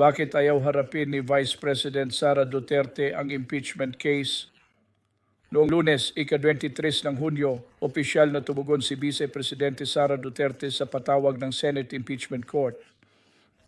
Bakit ayaw harapin ni Vice President Sara Duterte ang impeachment case? Noong lunes, ika-23 ng Hunyo, opisyal na tumugon si Vice Presidente Sara Duterte sa patawag ng Senate Impeachment Court.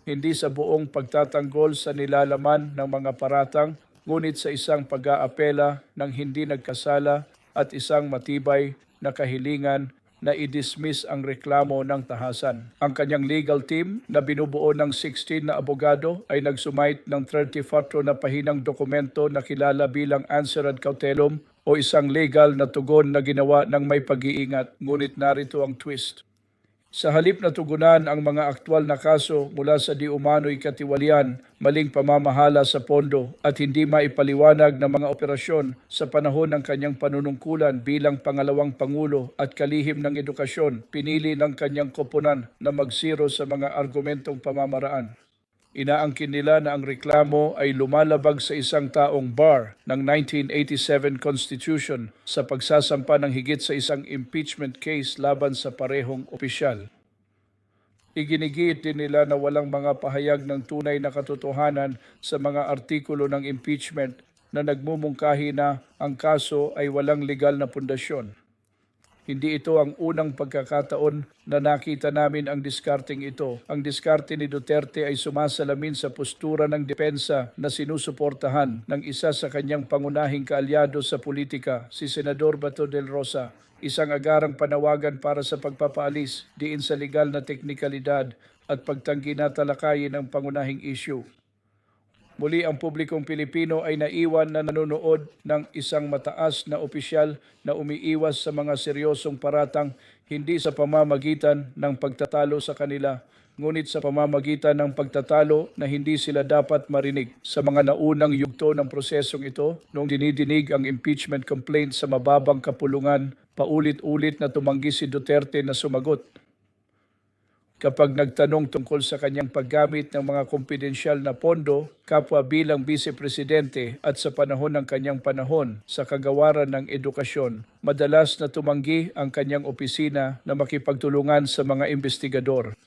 Hindi sa buong pagtatanggol sa nilalaman ng mga paratang, ngunit sa isang pag-aapela ng hindi nagkasala at isang matibay na kahilingan na i-dismiss ang reklamo ng tahasan. Ang kanyang legal team na binubuo ng 16 na abogado ay nagsumite ng 34 na pahinang dokumento na kilala bilang answer ad cautelum o isang legal na tugon na ginawa ng may pag-iingat. Ngunit narito ang twist. Sa halip na tugunan ang mga aktwal na kaso mula sa di umano'y katiwalian, maling pamamahala sa pondo at hindi maipaliwanag ng mga operasyon sa panahon ng kanyang panunungkulan bilang pangalawang pangulo at kalihim ng edukasyon, pinili ng kanyang koponan na magsiro sa mga argumentong pamamaraan. Inaangkin nila na ang reklamo ay lumalabag sa isang taong bar ng 1987 Constitution sa pagsasampa ng higit sa isang impeachment case laban sa parehong opisyal. Iginigit din nila na walang mga pahayag ng tunay na katotohanan sa mga artikulo ng impeachment na nagmumungkahi na ang kaso ay walang legal na pundasyon. Hindi ito ang unang pagkakataon na nakita namin ang diskarting ito. Ang diskarte ni Duterte ay sumasalamin sa postura ng depensa na sinusuportahan ng isa sa kanyang pangunahing kaalyado sa politika, si Senador Bato del Rosa. Isang agarang panawagan para sa pagpapaalis diin sa legal na teknikalidad at pagtanggi na talakayin ang pangunahing issue. Muli ang publikong Pilipino ay naiwan na nanonood ng isang mataas na opisyal na umiiwas sa mga seryosong paratang hindi sa pamamagitan ng pagtatalo sa kanila, ngunit sa pamamagitan ng pagtatalo na hindi sila dapat marinig. Sa mga naunang yugto ng prosesong ito, noong dinidinig ang impeachment complaint sa mababang kapulungan, paulit-ulit na tumanggi si Duterte na sumagot kapag nagtanong tungkol sa kanyang paggamit ng mga kompidensyal na pondo, kapwa bilang vice-presidente at sa panahon ng kanyang panahon sa kagawaran ng edukasyon, madalas na tumanggi ang kanyang opisina na makipagtulungan sa mga investigador.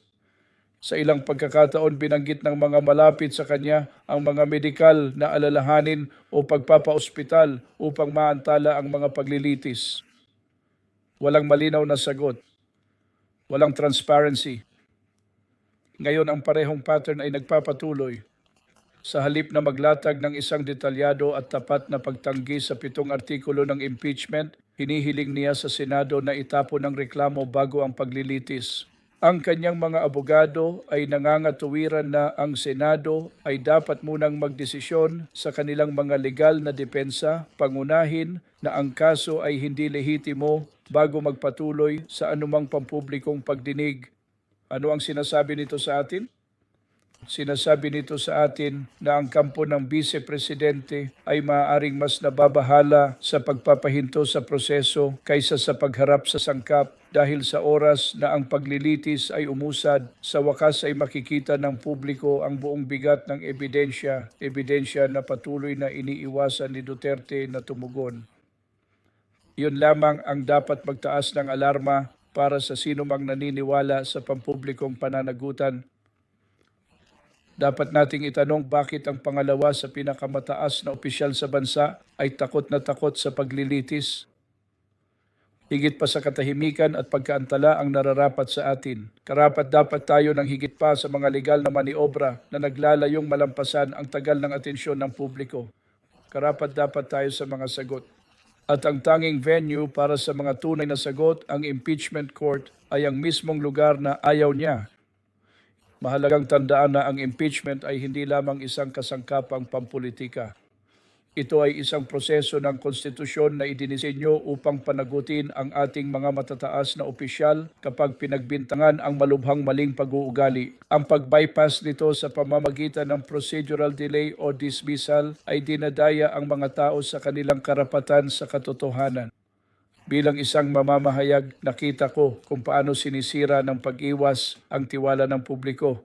Sa ilang pagkakataon binanggit ng mga malapit sa kanya ang mga medikal na alalahanin o pagpapaospital upang maantala ang mga paglilitis. Walang malinaw na sagot. Walang transparency. Ngayon ang parehong pattern ay nagpapatuloy. Sa halip na maglatag ng isang detalyado at tapat na pagtanggi sa pitong artikulo ng impeachment, hinihiling niya sa Senado na itapon ang reklamo bago ang paglilitis. Ang kanyang mga abogado ay nangangatuwiran na ang Senado ay dapat munang magdesisyon sa kanilang mga legal na depensa, pangunahin na ang kaso ay hindi lehitimo bago magpatuloy sa anumang pampublikong pagdinig ano ang sinasabi nito sa atin? Sinasabi nito sa atin na ang kampo ng vice-presidente ay maaaring mas nababahala sa pagpapahinto sa proseso kaysa sa pagharap sa sangkap dahil sa oras na ang paglilitis ay umusad, sa wakas ay makikita ng publiko ang buong bigat ng ebidensya, ebidensya na patuloy na iniiwasan ni Duterte na tumugon. Yun lamang ang dapat magtaas ng alarma para sa sino mang naniniwala sa pampublikong pananagutan. Dapat nating itanong bakit ang pangalawa sa pinakamataas na opisyal sa bansa ay takot na takot sa paglilitis. Higit pa sa katahimikan at pagkaantala ang nararapat sa atin. Karapat dapat tayo ng higit pa sa mga legal na maniobra na naglalayong malampasan ang tagal ng atensyon ng publiko. Karapat dapat tayo sa mga sagot. At ang tanging venue para sa mga tunay na sagot, ang impeachment court, ay ang mismong lugar na ayaw niya. Mahalagang tandaan na ang impeachment ay hindi lamang isang kasangkapang pampolitika. Ito ay isang proseso ng konstitusyon na idinisenyo upang panagutin ang ating mga matataas na opisyal kapag pinagbintangan ang malubhang maling pag-uugali. Ang pag-bypass nito sa pamamagitan ng procedural delay o dismissal ay dinadaya ang mga tao sa kanilang karapatan sa katotohanan. Bilang isang mamamahayag, nakita ko kung paano sinisira ng pag-iwas ang tiwala ng publiko.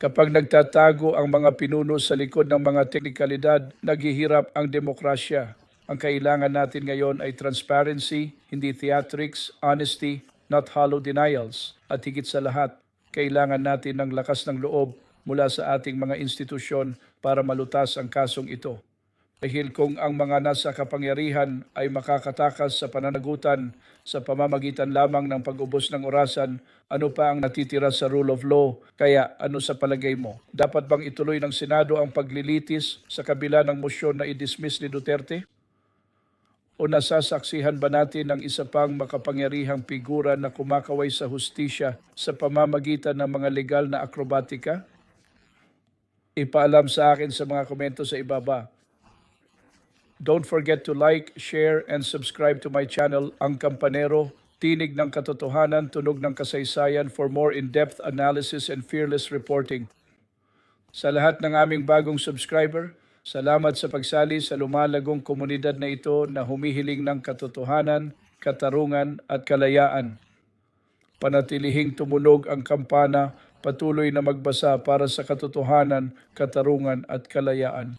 Kapag nagtatago ang mga pinuno sa likod ng mga teknikalidad, naghihirap ang demokrasya. Ang kailangan natin ngayon ay transparency, hindi theatrics, honesty, not hollow denials. At higit sa lahat, kailangan natin ng lakas ng loob mula sa ating mga institusyon para malutas ang kasong ito. Dahil kung ang mga nasa kapangyarihan ay makakatakas sa pananagutan sa pamamagitan lamang ng pag-ubos ng orasan, ano pa ang natitira sa rule of law? Kaya ano sa palagay mo? Dapat bang ituloy ng Senado ang paglilitis sa kabila ng motion na i-dismiss ni Duterte? O nasasaksihan ba natin ng isa pang makapangyarihang figura na kumakaway sa hustisya sa pamamagitan ng mga legal na akrobatika? Ipaalam sa akin sa mga komento sa ibaba. Don't forget to like, share, and subscribe to my channel, Ang Kampanero. Tinig ng katotohanan, tunog ng kasaysayan for more in-depth analysis and fearless reporting. Sa lahat ng aming bagong subscriber, salamat sa pagsali sa lumalagong komunidad na ito na humihiling ng katotohanan, katarungan at kalayaan. Panatilihing tumunog ang kampana, patuloy na magbasa para sa katotohanan, katarungan at kalayaan.